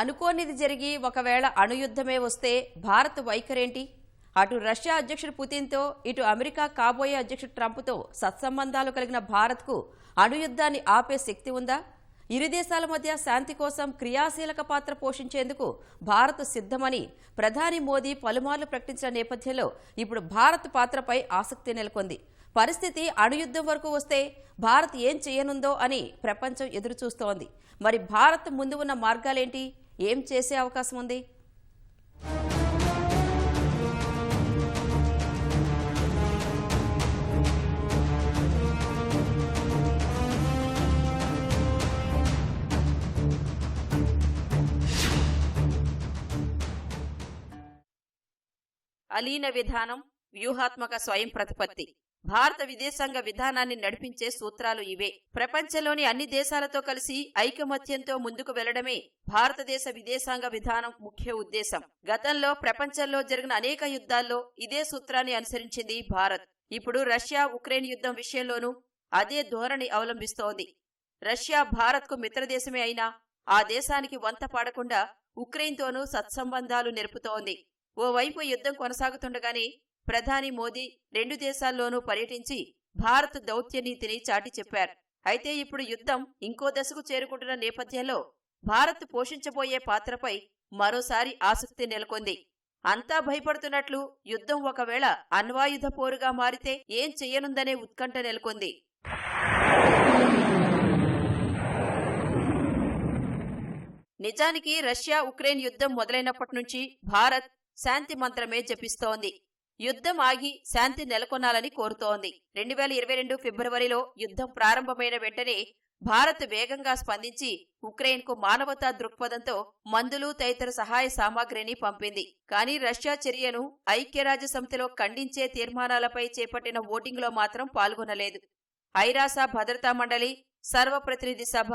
అనుకోనిది జరిగి ఒకవేళ అణుయుద్ధమే వస్తే భారత్ వైఖరేంటి? అటు రష్యా అధ్యక్షుడు పుతిన్తో ఇటు అమెరికా కాబోయే అధ్యక్షుడు ట్రంప్తో సత్సంబంధాలు కలిగిన భారత్కు అణుయుద్ధాన్ని ఆపే శక్తి ఉందా? ఇరు దేశాల మధ్య శాంతి కోసం క్రియాశీలక పాత్ర పోషించేందుకు భారత్ సిద్ధమని ప్రధాని మోదీ పలుమార్లు ప్రకటించిన నేపథ్యంలో ఇప్పుడు భారత్ పాత్రపై ఆసక్తి నెలకొంది. పరిస్థితి అణుయుద్ధం వరకు వస్తే భారత్ ఏం చేయనుందో అని ప్రపంచం ఎదురుచూస్తోంది. మరి భారత్ ముందు ఉన్న మార్గాలేంటి? ఏం చేసే అవకాశం ఉంది? అలీన విధానం వ్యూహాత్మక స్వయం ప్రతిపత్తి భారత విదేశాంగ విధానాన్ని నడిపించే సూత్రాలు ఇవే. ప్రపంచంలోని అన్ని దేశాలతో కలిసి ఐకమత్యంతో ముందుకు వెళ్ళడమే భారతదేశ విదేశాంగ విధానం ముఖ్య ఉద్దేశం. గతంలో ప్రపంచంలో జరిగిన అనేక యుద్ధాల్లో ఇదే సూత్రాన్ని అనుసరించింది భారత్. ఇప్పుడు రష్యా ఉక్రెయిన్ యుద్ధం విషయంలోనూ అదే ధోరణి అవలంబిస్తోంది. రష్యా భారత్కు మిత్రదేశమే అయినా ఆ దేశానికి వంత పాడకుండా ఉక్రెయిన్తోనూ సత్సంబంధాలు నెరుపుతోంది. ఓవైపు యుద్ధం కొనసాగుతుండగానే ప్రధాని మోదీ రెండు దేశాల్లోనూ పర్యటించి భారత్ దౌత్య నీతిని చాటి చెప్పారు. అయితే ఇప్పుడు యుద్ధం ఇంకో దశకు చేరుకుంటున్న నేపథ్యంలో భారత్ పోషించబోయే పాత్రపై మరోసారి ఆసక్తి నెలకొంది. అంతా భయపడుతున్నట్లు యుద్ధం ఒకవేళ అణ్వాయుధ పోరుగా మారితే ఏం చెయ్యనుందనే ఉత్కంఠ నెలకొంది. నిజానికి రష్యా ఉక్రెయిన్ యుద్ధం మొదలైనప్పటి నుంచి భారత్ శాంతి మంత్రమే జపిస్తోంది. యుద్ధం ఆగి శాంతి నెలకొనాలని కోరుతోంది. రెండు వేల ఇరవై రెండు ఫిబ్రవరిలో యుద్ధం ప్రారంభమైన వెంటనే భారత్ వేగంగా స్పందించి ఉక్రెయిన్కు మానవతా దృక్పథంతో మందులు తదితర సహాయ సామాగ్రిని పంపింది. కానీ రష్యా చర్యను ఐక్యరాజ్య సమితిలో ఖండించే తీర్మానాలపై చేపట్టిన ఓటింగ్లో మాత్రం పాల్గొనలేదు. ఐరాస భద్రతా మండలి సర్వప్రతినిధి సభ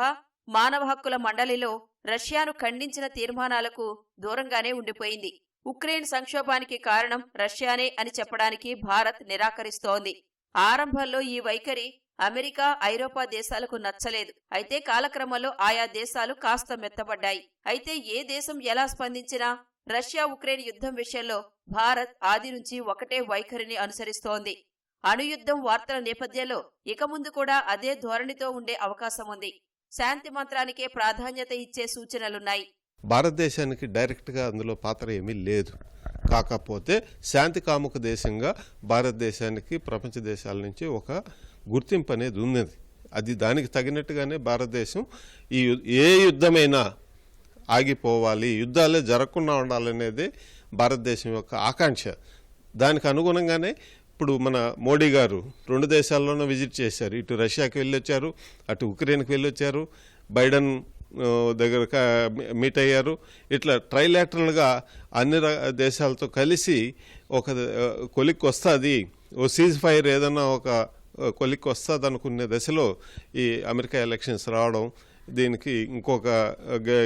మానవ హక్కుల మండలిలో రష్యాను ఖండించిన తీర్మానాలకు దూరంగానే ఉండిపోయింది. ఉక్రెయిన్ సంక్షోభానికి కారణం రష్యానే అని చెప్పడానికి భారత్ నిరాకరిస్తోంది. ఆరంభంలో ఈ వైఖరి అమెరికా ఐరోపా దేశాలకు నచ్చలేదు. అయితే కాలక్రమంలో ఆయా దేశాలు కాస్త మెత్తబడ్డాయి. అయితే ఏ దేశం ఎలా స్పందించినా రష్యా ఉక్రెయిన్ యుద్ధం విషయంలో భారత్ ఆది నుంచి ఒకటే వైఖరిని అనుసరిస్తోంది. అణుయుద్ధం వార్తల నేపథ్యంలో ఇక ముందు కూడా అదే ధోరణితో ఉండే అవకాశం ఉంది. శాంతి మంత్రానికే ప్రాధాన్యత ఇచ్చే సూచనలున్నాయి. భారతదేశానికి డైరెక్ట్గా అందులో పాత్ర ఏమీ లేదు. కాకపోతే శాంతి కాముక దేశంగా భారతదేశానికి ప్రపంచ దేశాల నుంచి ఒక గుర్తింపు అనేది ఉన్నది. అది దానికి తగినట్టుగానే భారతదేశం ఈ ఏ యుద్ధమైనా ఆగిపోవాలి యుద్ధాలే జరగకుండా ఉండాలనేది భారతదేశం యొక్క ఆకాంక్ష. దానికి అనుగుణంగానే ఇప్పుడు మన మోడీ గారు రెండు దేశాల్లోనూ విజిట్ చేశారు. ఇటు రష్యాకి వెళ్ళొచ్చారు అటు ఉక్రెయిన్కి వెళ్ళొచ్చారు. బైడెన్ దగ్గర మీట్ అయ్యారు. ఇట్లా ట్రైలాటరల్గా అన్ని దేశాలతో కలిసి ఒక కొలిక్ వస్తుంది ఓ సీజ్ ఫైర్ ఏదన్నా ఒక కొలిక్ వస్తుంది అనుకునే దశలో ఈ అమెరికా ఎలక్షన్స్ రావడం దీనికి ఇంకొక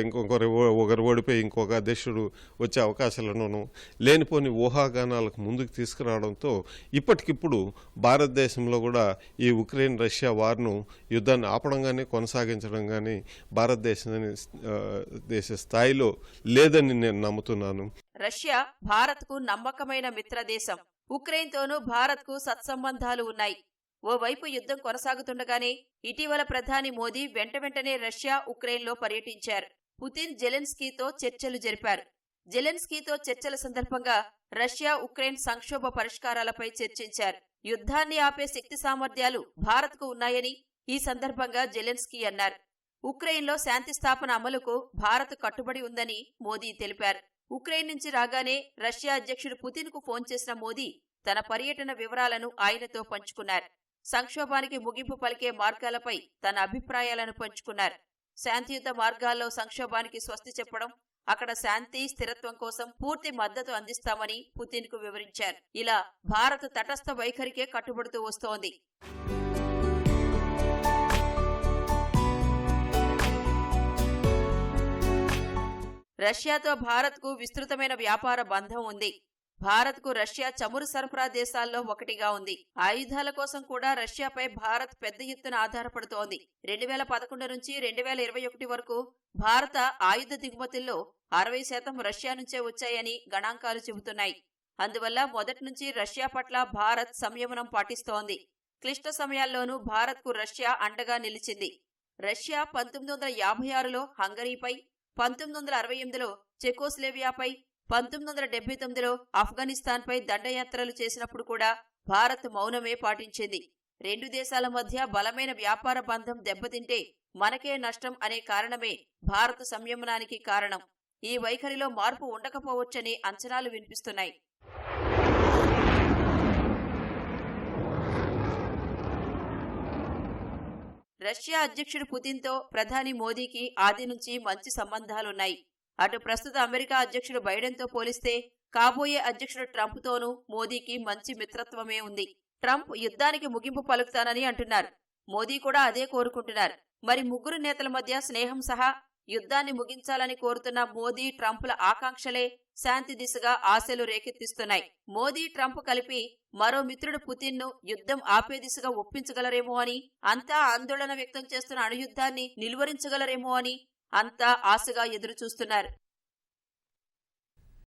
ఇంకొకరు ఓ- ఒకరు ఓడిపోయి ఇంకొక అధ్యక్షుడు వచ్చే అవకాశాలను లేనిపోని ఊహాగానాలకు ముందుకు తీసుకురావడంతో ఇప్పటికిప్పుడు భారతదేశంలో కూడా ఈ ఉక్రెయిన్ రష్యా వార్ను యుద్ధాన్ని ఆపడం కానీ కొనసాగించడం కానీ భారతదేశం దేశ స్థాయిలో లేదని నేను నమ్ముతున్నాను. రష్యా భారత్కు నమ్మకమైన మిత్రదేశం. ఉక్రెయిన్తోనూ భారత్కు సత్సంబంధాలు ఉన్నాయి. ఓవైపు యుద్ధం కొనసాగుతుండగానే ఇటీవల ప్రధాని మోదీ వెంట వెంటనే రష్యా ఉక్రెయిన్లో పర్యటించారు. పుతిన్ జెలెన్స్కీతో చర్చలు జరిపారు. జెలెన్స్కీతో చర్చల సందర్భంగా రష్యా ఉక్రెయిన్ సంక్షోభ పరిష్కారాలపై చర్చించారు. యుద్ధాన్ని ఆపే శక్తి సామర్థ్యాలు భారత్కు ఉన్నాయని ఈ సందర్భంగా జెలెన్స్కీ అన్నారు. ఉక్రెయిన్లో శాంతి స్థాపన అమలుకు భారత్ కట్టుబడి ఉందని మోదీ తెలిపారు. ఉక్రెయిన్ నుంచి రాగానే రష్యా అధ్యక్షుడు పుతిన్కు ఫోన్ చేసిన మోదీ తన పర్యటన వివరాలను ఆయనతో పంచుకున్నారు. సంక్షోభానికి ముగింపు పలికే మార్గాలపై తన అభిప్రాయాలను పంచుకున్నారు. శాంతియుత మార్గాల్లో సంక్షోభానికి స్వస్తి చెప్పడం అక్కడ శాంతి స్థిరత్వం కోసం పూర్తి మద్దతు అందిస్తామని పుతిన్కు వివరించారు. ఇలా భారత్ తటస్థ వైఖరికే కట్టుబడుతూ వస్తోంది. రష్యాతో భారత్కు విస్తృతమైన వ్యాపార బంధం ఉంది. భారత్కు రష్యా చమురు సరఫరా దేశాల్లో ఒకటిగా ఉంది. ఆయుధాల కోసం కూడా రష్యాపై భారత్ పెద్ద ఎత్తున ఆధారపడుతోంది. రెండు వేల పదకొండు నుంచి రెండు వేల ఇరవై ఒకటి వరకు భారత ఆయుధ దిగుమతుల్లో అరవై శాతం రష్యా నుంచే వచ్చాయని గణాంకాలు చెబుతున్నాయి. అందువల్ల మొదటి నుంచి రష్యా పట్ల భారత్ సంయమనం పాటిస్తోంది. క్లిష్ట సమయాల్లోనూ భారత్కు రష్యా అండగా నిలిచింది. రష్యా పంతొమ్మిది వందల యాభై ఆరులో హంగరీపై పంతొమ్మిది వందల అరవై ఎనిమిదిలో చెకోస్లేవియాపై పంతొమ్మిది వందల డెబ్బై తొమ్మిదిలో ఆఫ్ఘనిస్తాన్పై దండయాత్రలు చేసినప్పుడు కూడా భారత్ మౌనమే పాటించింది. రెండు దేశాల మధ్య బలమైన వ్యాపార బంధం దెబ్బతింటే మనకే నష్టం అనే కారణమే భారత సంయమనానికి కారణం. ఈ వైఖరిలో మార్పు ఉండకపోవచ్చని అంచనాలు వినిపిస్తున్నాయి. రష్యా అధ్యక్షుడు పుతిన్తో ప్రధాని మోదీకి ఆది నుంచి మంచి సంబంధాలున్నాయి. అటు ప్రస్తుత అమెరికా అధ్యక్షుడు బైడెన్తో పోలిస్తే కాబోయే అధ్యక్షుడు ట్రంప్తోనూ మోదీకి మంచి మిత్రత్వమే ఉంది. ట్రంప్ యుద్ధానికి ముగింపు పలుకుతానని అంటున్నారు. మోదీ కూడా అదే కోరుకుంటున్నారు. మరి ముగ్గురు నేతల మధ్య స్నేహం సహా యుద్ధాన్ని ముగించాలని కోరుతున్న మోదీ ట్రంప్ల ఆకాంక్షలే శాంతి దిశగా ఆశలు రేకెత్తిస్తున్నాయి. మోదీ ట్రంప్ కలిపి మరో మిత్రుడు పుతిన్ను యుద్ధం ఆపే దిశగా ఒప్పించగలరేమో అని అంతా ఆందోళన వ్యక్తం చేస్తున్న అణుయుద్ధాన్ని నిలువరించగలరేమో అని అంతా ఆశగా ఎదురుచూస్తున్నారు.